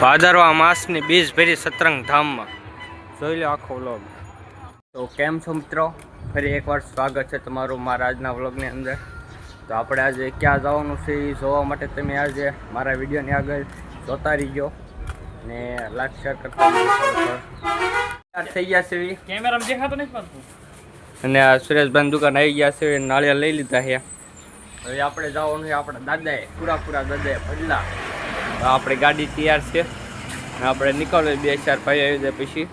ભાદરવા માસની બીજ ભેરી સતરંગ ધામમાં. જોઈ લો આખો વ્લોગ. તો કેમ છો મિત્રો? ફરી એકવાર સ્વાગત છે તમારું મારા આજના વ્લોગની અંદર. તો આપણે આજે ક્યાં જવાનું છે એ જોવા માટે તમે આજે મારા વિડીયોની આગળ જોતા રહીજો ને લાઈક શેર કરતા થઈ ગયા છે કેમેરા દેખાતો નથી અને આ સુરેશભાઈ દુકાન આવી ગયા છે નાળિયા લઈ લીધા છે. હવે આપણે જવાનું છે આપણા દાદાએ પૂરા પૂરા દાદાએ પડલા આપણી ગાડી તૈયાર છે. આપણે નીકળવું બે ચાર ભાઈ આવી જાય પછી.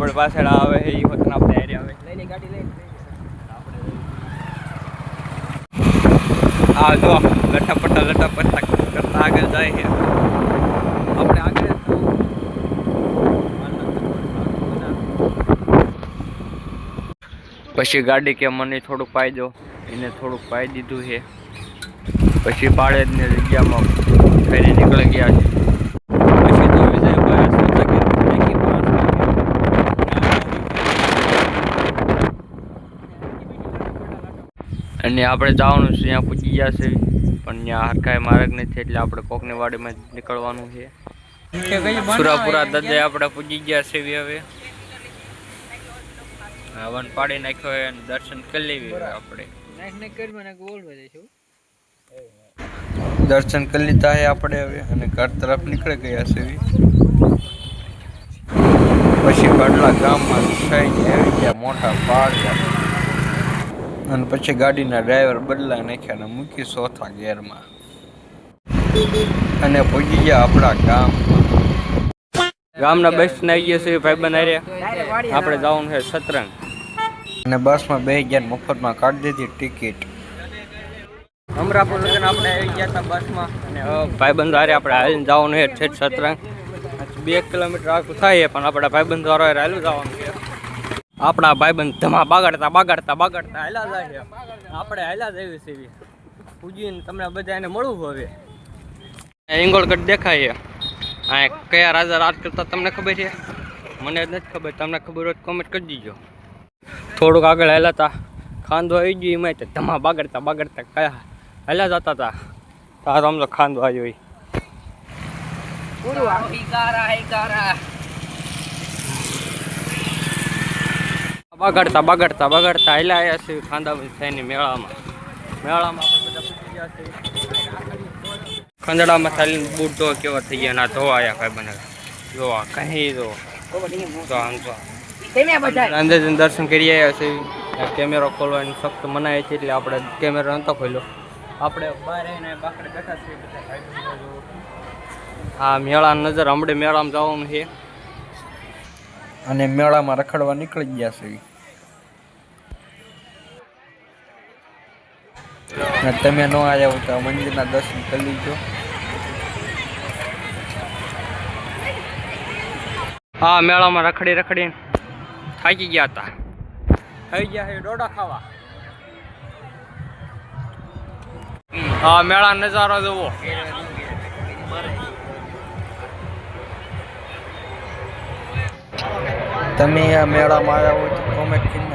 આપણે પાછળ આવે છે એ વખત આપણે એરિયા આવે. લઈને ગાડી લટા આ જો લટાપટ્ટા લટાપટ્ટા કરતા આગળ જાય છે. આપણે આગળ પછી ગાડી કે મને થોડુંક પાઈ દો. એને થોડુંક પાઈ દીધું છે. પછી પાળેજની જગ્યામાં ફેરી નીકળી ગયા છે. અને આપણે જવાનું છે, ત્યાં પૂછી ગયા છે, પણ ત્યાં હરખાય માર્ગ નથી, એટલે આપણે કોકની વાડીમાં નીકળવાનું છે. સુરાપુરા દાદા આપણે પૂજી ગયા છે હવે. વન પાડી નાખ્યો હોય અને દર્શન કરી લેવી આપણે. દર્શન કરી લીધા હે આપણે હવે અને ઘર તરફ નીકળી ગયા છે પછી બાટલા ગામમાં થઈને આવી ગયા મોટા પાડ અને પછી ગાડીના ડ્રાઈવર બદલા નાખ્યા અને મૂકી ચોથા ગેરમાં અને પહોંચી ગયા આપણા ગામ ગામના બેસ્ટ ને આવી ગયા છે ભાઈ હારે. આપણે જવાનું છે સતરંગ અને બસમાં બે ગયા મફતમાં કાઢી દીધી ટિકિટ. અમરાપુર લગન આપણે આવી ગયા હતા બસમાં. અને આપણે હાલીને જવાનું છે સતરંગ. બે કિલોમીટર આખું થાય પણ આપણા ભાઈબંધ વાળો હાલું જવાનું છે. આપણા ભાઈબંધ ધમા બાગાડતા બાગાડતા બાગાડતા હાલ્યા જાય આપણે હાલ્યા જઈએ છીએ પૂજીને તમને બધાને મળવું હવે. ઇંગોળગઢ દેખાય આ કયા રાજા રાજ કરતા તમને ખબર છે? મને નથી ખબર. તમને ખબર હોય કોમેન્ટ કરી દીજો. થોડુંક આગળ હેલા હતા ખાંદો આવી ગયો એમાં તો ધમા બાગડતા બાગડતા કયા હેલા જતા હતા તારો આમ તો ખાંદો આવ્યો બગડતા બગાડતા બગાડતા બગાડતા હાલ્યા આવ્યા છે ખાંદાબંધ થઈને મેળામાં. મેળામાં ખંદડામાં થાલીને બૂટ ધોવા કેવા થઈ ગયા ના ધોવા આવ્યા ભાઈ બને જોવા કઈ જોવા તો આમ તો અંદર જઈને દર્શન કરી આવ્યા છે. કેમેરો ખોલવાની સખ્ત મનાય છે એટલે આપણે કેમેરો નતો ખોલ્યો. આપણે બહાર આવીને બાકડે બેઠા છીએ બધા આ મેળા હા મેળાની નજર હમણાં મેળામાં જવાનું છે. અને મેળામાં રખડવા નીકળી ગયા છે. તમે ન આવ્યા હોય તો મંદિરના દર્શન કરી લીધો. હા મેળામાં રખડી રખડી થાકી ગયા હતા થઈ ગયા છે ડોડા ખાવા. હા મેળા નજારો જોવો. તમે આ મેળામાં આવ્યા હોય તો કોમેન્ટ કરી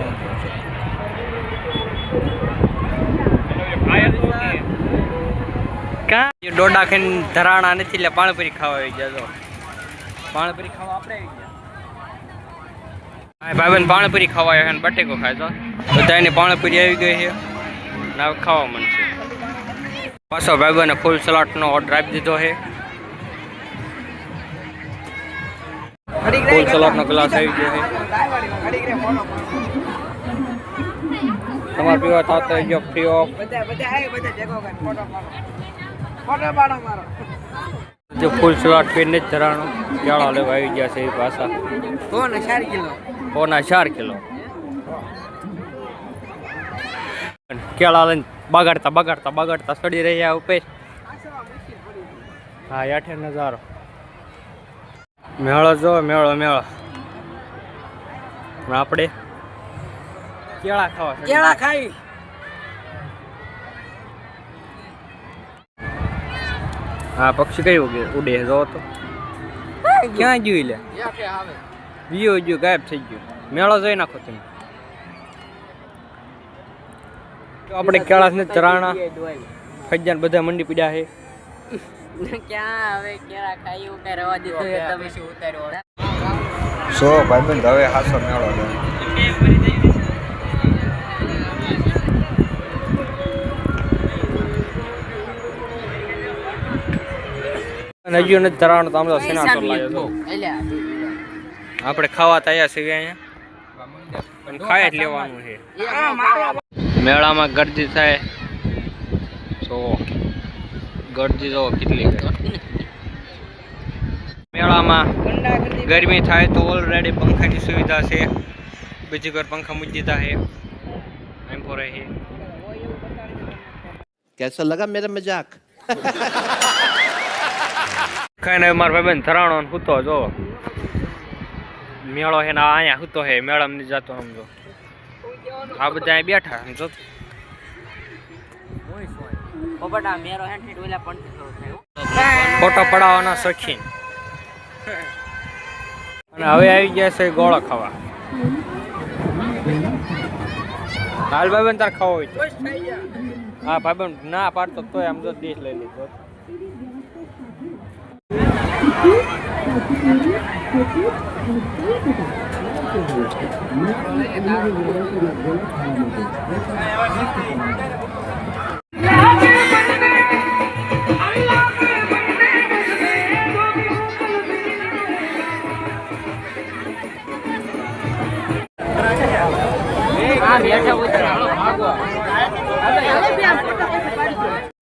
કા? ડોડા ખાઈને ધરાણા નથી એટલે પાણીપુરી ખાવા આવી ગયા તો પાણીપુરી ખાવા આપણે આવી ગયા. ભાઈબંધ પાણીપુરી ખાવા આવ્યા છે બટેકો તો બધાને પાણીપુરી આવી ગઈ છે. ને ખાવા મન છે. પાછો ભાઈબંધને ફૂલ સલાડનો ઓર્ડર આપી દીધો છે. ફૂલ સલાડનો ગ્લાસ આવી ગયો છે. તમારે પીવા થતો જો ફ્રી ઓફ ફૂલ સલાડ પીને જ ધરાણો કેળા લેવા આવી ગયા છે એ પાછા પોના ચાર કિલો. કેળા લઈને બગાડતા બગાડતા બગાડતા સડી રહ્યા ઉપેશ હા યાઠે નજારો. મેળો જો મેળો મેળો. આપણે કેળા ખાવા કેળા ખાઈ. હા પક્ષી કઈ ઉગે ઉડે જો તો. ક્યાં જોઈ લે? વિયો ગયો ગાયબ થઈ ગયો. મેળો જોઈ નાખો તમે. તો આપણે કેળાસ ને ચરાણા ફજ્જાન બધા મંડી પીડ્યા છે. ક્યાં હવે કેળા ખાયું કઈ રવા દીધું તમે. શું ઉતાર્યો. સો ભાઈબંધ હવે હાસો મેળો છે. અને હજુ નથી ધરાવવાનું તો આમ તો સેનાસોર લાગ્યો આપણે ખાવા તૈયાર છીએ અહીંયા. ખાય જ લેવાનું છે. મેળામાં ગરદી થાય. તો ગરદી જો કેટલી. મેળામાં ગરમી થાય તો ઓલરેડી પંખાની સુવિધા છે. બીજી ઘર પંખા મૂકી દીધા છે. એમ ફોરે છે. કેસો લગા મેરા મજાક નહીં મારા ભાઈ બેન થરાણો સૂતો જો મેળો હે ને અહીંયા સૂતો છે મેળામાં નહીં જતો આમ જો. આ બધા બેઠા આમ જો. પોપટા મેરો હેઠ ઓલા પણ ફોટો પડાવવાના શોખીન. અને હવે આવી ગયા છે ગોળો ખાવા. હાલ ભાઈબંધ તાર ખાવો હોય તો. હા ભાઈ ના પાડતો તોય આમ જો દેશ લઈ લીધો. હા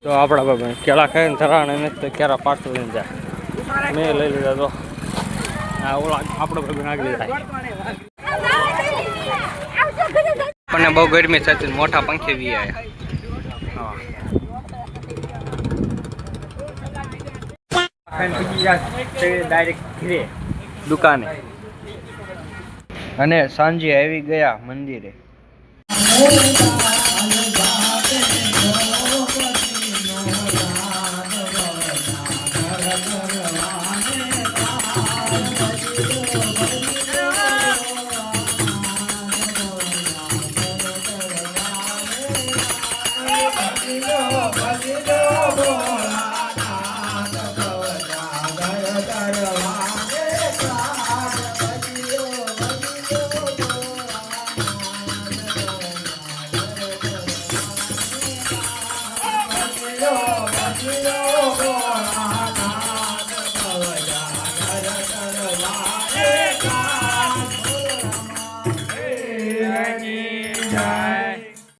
તો આપણા કેળા ખાઈને ધરાણ એને કેળા પાછળ લઈને જાય. મેં લઈ લીધા તો. હા ઓલા આપણો ભાઈ નાખી થાય આપણને બહુ ગરમી થતી મોટા પંખે વી આવ્યા દુકાને. અને સાંજે આવી ગયા મંદિરે. 零六